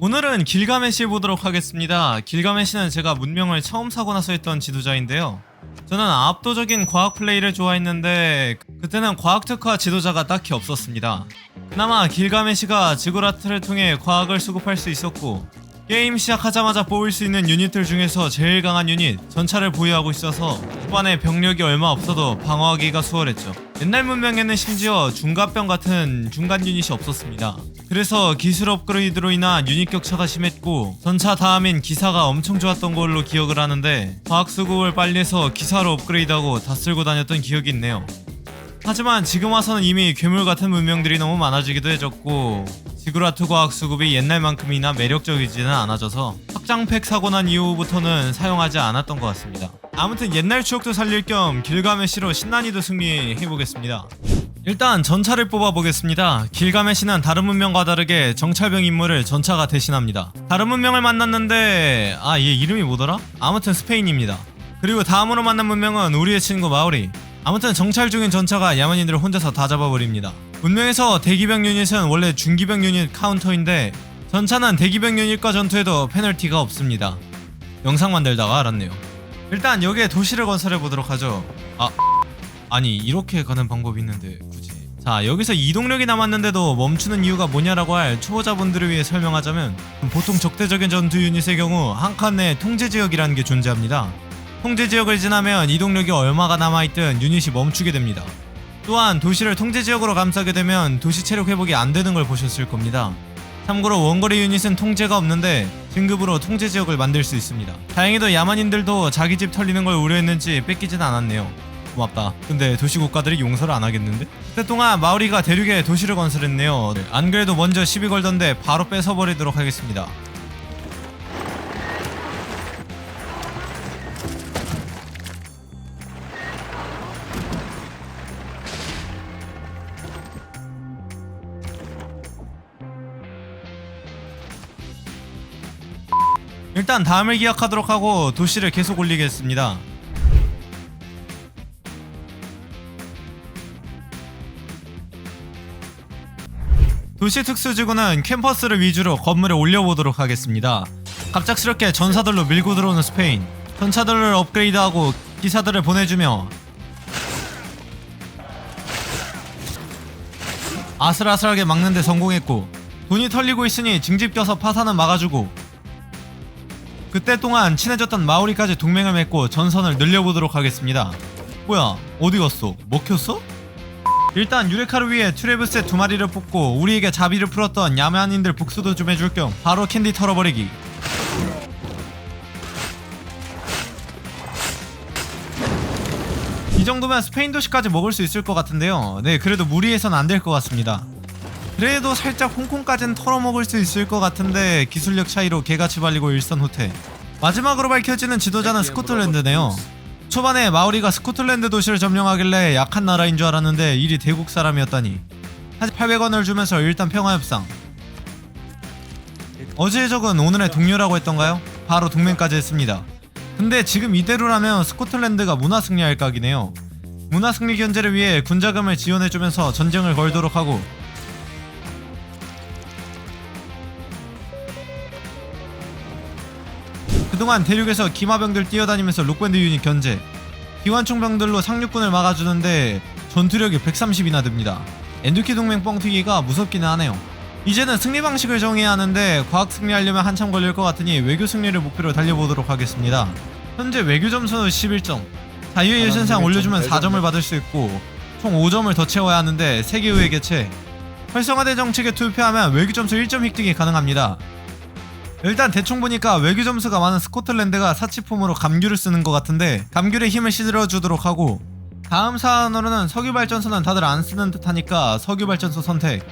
오늘은 길가메시 보도록 하겠습니다. 길가메시는 제가 문명을 처음 사고 나서 했던 지도자인데요. 저는 압도적인 과학 플레이를 좋아했는데 그때는 과학 특화 지도자가 딱히 없었습니다. 그나마 길가메시가 지구라트를 통해 과학을 수급할 수 있었고 게임 시작하자마자 뽑을 수 있는 유닛들 중에서 제일 강한 유닛 전차를 보유하고 있어서 초반에 병력이 얼마 없어도 방어하기가 수월했죠. 옛날 문명에는 심지어 중갑병 같은 중간 유닛이 없었습니다. 그래서 기술 업그레이드로 인한 유닛 격차가 심했고 전차 다음인 기사가 엄청 좋았던 걸로 기억을 하는데 과학 수급을 빨리 해서 기사로 업그레이드하고 다 쓸고 다녔던 기억이 있네요. 하지만 지금 와서는 이미 괴물 같은 문명들이 너무 많아지기도 해졌고 지구라트 과학 수급이 옛날만큼이나 매력적이지는 않아져서 확장팩 사고 난 이후부터는 사용하지 않았던 것 같습니다. 아무튼 옛날 추억도 살릴 겸 길가메시로 신난이도 승리해보겠습니다. 일단 전차를 뽑아보겠습니다. 길가메시는 다른 문명과 다르게 정찰병 임무를 전차가 대신합니다. 다른 문명을 만났는데 아 얘 이름이 뭐더라? 아무튼 스페인입니다. 그리고 다음으로 만난 문명은 우리의 친구 마오리. 아무튼 정찰 중인 전차가 야만인들을 혼자서 다 잡아버립니다. 문명에서 대기병 유닛은 원래 중기병 유닛 카운터인데 전차는 대기병 유닛과 전투에도 페널티가 없습니다. 영상 만들다가 알았네요. 일단 여기에 도시를 건설해 보도록 하죠. 아 아니 이렇게 가는 방법이 있는데 굳이 자 여기서 이동력이 남았는데도 멈추는 이유가 뭐냐라고 할 초보자분들을 위해 설명하자면 보통 적대적인 전투 유닛의 경우 한 칸 내에 통제 지역이라는 게 존재합니다 통제 지역을 지나면 이동력이 얼마가 남아있든 유닛이 멈추게 됩니다 또한 도시를 통제 지역으로 감싸게 되면 도시 체력 회복이 안 되는 걸 보셨을 겁니다 참고로 원거리 유닛은 통제가 없는데 진급으로 통제 지역을 만들 수 있습니다. 다행히도 야만인들도 자기 집 털리는 걸 우려했는지 뺏기진 않았네요. 고맙다. 근데 도시 국가들이 용서를 안 하겠는데? 그때 동안 마우리가 대륙에 도시를 건설했네요. 네, 안 그래도 먼저 시비 걸던데 바로 뺏어버리도록 하겠습니다. 일단 다음을 기약하도록 하고 도시를 계속 올리겠습니다. 도시 특수지구는 캠퍼스를 위주로 건물에 올려보도록 하겠습니다. 갑작스럽게 전사들로 밀고 들어오는 스페인. 전차들을 업그레이드하고 기사들을 보내주며 아슬아슬하게 막는데 성공했고 돈이 털리고 있으니 징집 껴서 파산은 막아주고 그때 동안 친해졌던 마오리까지 동맹을 맺고 전선을 늘려보도록 하겠습니다. 뭐야 어디 갔어? 먹혔어? 일단 유레카를 위해 트레브스의 두 마리를 뽑고 우리에게 자비를 풀었던 야만인들 복수도 좀 해줄 겸 바로 캔디 털어버리기. 이 정도면 스페인 도시까지 먹을 수 있을 것 같은데요. 네 그래도 무리해선 안 될 것 같습니다. 그래도 살짝 홍콩까지는 털어먹을 수 있을 것 같은데 기술력 차이로 개같이 발리고 일선 후퇴 마지막으로 밝혀지는 지도자는 스코틀랜드네요 초반에 마오리가 스코틀랜드 도시를 점령하길래 약한 나라인 줄 알았는데 일이 대국 사람이었다니. 사실 800원을 주면서 일단 평화협상. 어제의 적은 오늘의 동료라고 했던가요? 바로 동맹까지 했습니다. 근데 지금 이대로라면 스코틀랜드가 문화 승리할 각이네요. 문화 승리 견제를 위해 군자금을 지원해주면서 전쟁을 걸도록 하고 그동안 대륙에서 기마병들 뛰어다니면서 록밴드 유닛 견제. 기관총병들로 상륙군을 막아주는데 전투력이 130이나 됩니다. 엔두키 동맹 뻥튀기가 무섭기는 하네요. 이제는 승리 방식을 정해야 하는데 과학 승리하려면 한참 걸릴 것 같으니 외교 승리를 목표로 달려보도록 하겠습니다. 현재 외교 점수 11점. 자유의 유신상 올려주면 4점을 받을 수 있고 총 5점을 더 채워야 하는데 세계의회 개최. 활성화된 정책에 투표하면 외교 점수 1점 획득이 가능합니다 일단 대충 보니까 외교 점수가 많은 스코틀랜드가 사치품으로 감귤을 쓰는 것 같은데 감귤의 힘을 실어주도록 하고 다음 사안으로는 석유 발전소는 다들 안 쓰는 듯 하니까 석유 발전소 선택.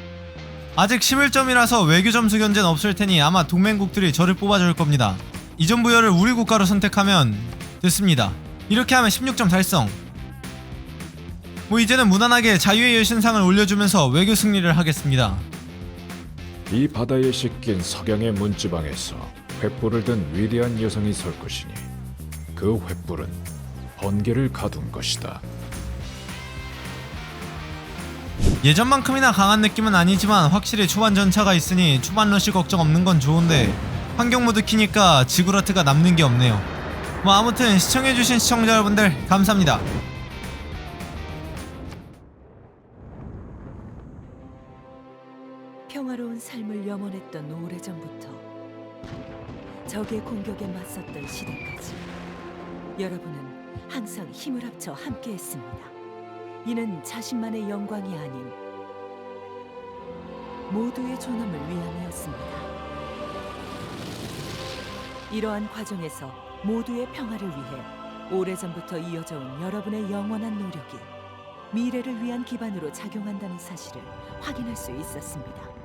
아직 11점이라서 외교 점수 견제는 없을 테니 아마 동맹국들이 저를 뽑아줄 겁니다. 이전 부여를 우리 국가로 선택하면 됐습니다. 이렇게 하면 16점 달성. 뭐 이제는 무난하게 자유의 여신상을 올려주면서 외교 승리를 하겠습니다 이 바다에 씻긴 석양의 문지방에서 횃불을 든 위대한 여성이 설 것이니 그 횃불은 번개를 가둔 것이다. 예전만큼이나 강한 느낌은 아니지만 확실히 초반 전차가 있으니 초반 러시 걱정 없는 건 좋은데 환경 모드 키니까 지구라트가 남는 게 없네요. 뭐 아무튼 시청해주신 시청자 여러분들 감사합니다. 평화로운 삶을 염원했던 오래전부터 적의 공격에 맞섰던 시대까지 여러분은 항상 힘을 합쳐 함께했습니다. 이는 자신만의 영광이 아닌 모두의 존엄을 위함이었습니다. 이러한 과정에서 모두의 평화를 위해 오래전부터 이어져 온 여러분의 영원한 노력이 미래를 위한 기반으로 작용한다는 사실을 확인할 수 있었습니다.